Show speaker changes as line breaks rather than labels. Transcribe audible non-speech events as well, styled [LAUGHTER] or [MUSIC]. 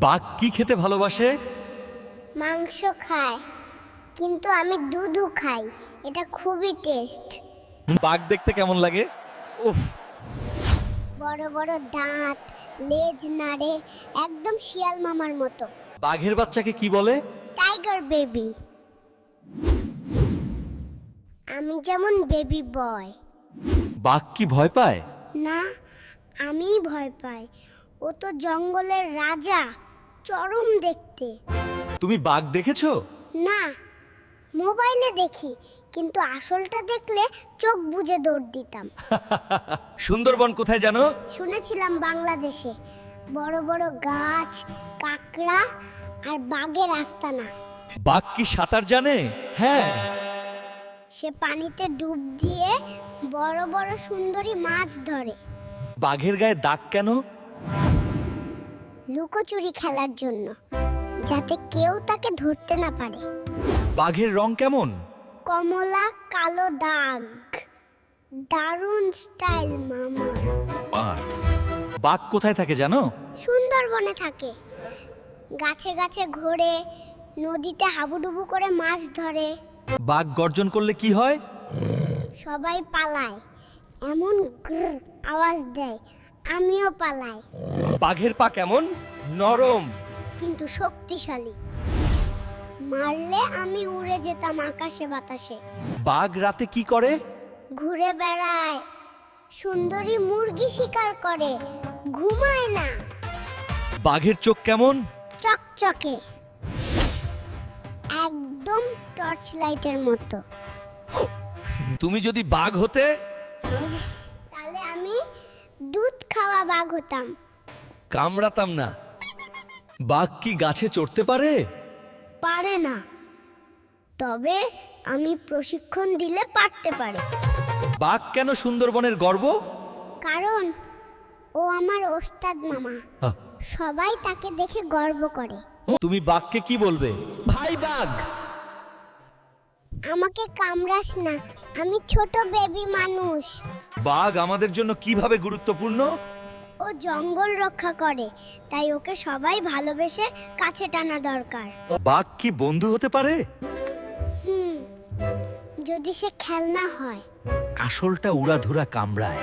বাঘ কি খেতে ভালোবাসে?
মাংস খায় কিন্তু আমি দুধু খাই। এটা খুবই টেস্ট।
বাঘ দেখতে কেমন লাগে? উফ।
বড় বড় দাঁত লেজ নাড়ে একদম শিয়াল মামার মতো।
বাঘের বাচ্চাকে কি বলে?
Tiger baby. আমি যেমন বেবি বয়।
বাঘ কি ভয় পায়?
না আমি ভয় পাই। ও তো জঙ্গলের রাজা। চরম দেখতে।
তুমি বাঘ দেখেছ?
না মোবাইলে দেখি কিন্তু আসলটা দেখলে চোখ বুজে দৌড় দিতাম। [LAUGHS]
সুন্দরবন কোথায় জানো?
শুনেছিলাম বাংলাদেশে। বড় বড় গাছ কাকড়া আর বাঘের আস্তানা।
বাঘ কি সাঁতার জানে? হ্যাঁ।
সে পানিতে ডুব দিয়ে বড় বড় সুন্দরী মাছ ধরে।
বাঘের গায়ে দাগ কেন?
লুকোচুরি খেলার জন্য যাতে কেউ তাকে ধরতে না পারে।
বাঘের রং কেমন?
কমলা কালো দাগ। দারুণ স্টাইল মামার
বাঘ কোথায় থাকে জানো?
সুন্দরবনে থাকে। গাছে গাছে ঘোরে নদীতে হাবুডুবু করে মাছ ধরে।
বাঘ গর্জন করলে কি হয়?
সবাই পালায় এমন গ্র আওয়াজ দেয় আমিও পালাই।
বাঘের পা কেমন? নরম।
কিন্তু শক্তিশালী। মারলে আমি উড়ে যেতাম আকাশে বাতাসে।
বাঘ রাতে কি করে?
ঘুরে বেড়ায়। সুন্দরী মুরগি শিকার করে। ঘুমায় না।
বাঘের চোখ কেমন?
চকচকে। একদম টর্চ লাইটের মতো।
তুমি যদি বাঘ হতে
বাঘ হতাম
কামড়াতাম না। বাঘ কি গাছে চড়তে পারে?
পারে না। তবে আমি প্রশিক্ষণ দিলে পারতে পারে।
বাঘ কেন সুন্দরবনের গর্ব?
কারণ ও আমার ওস্তাদ মামা।
আহ,
সবাই তাকে দেখে গর্ব করে।
তুমি বাঘকে কি বলবে? ভাই বাঘ!
আমাকে কামড়াস না। আমি ছোট বেবি মানুষ।
বাঘ আমাদের জন্য কীভাবে গুরুত্বপূর্ণ?
ও জঙ্গল রক্ষা করে তাই ওকে সবাই ভালোবেসে কাছে টানা দরকার।
বাঘ কি বন্ধু হতে পারে?
যদি সে খেলনা হয়।
আসলটা উড়াধুরা কামড়ায়।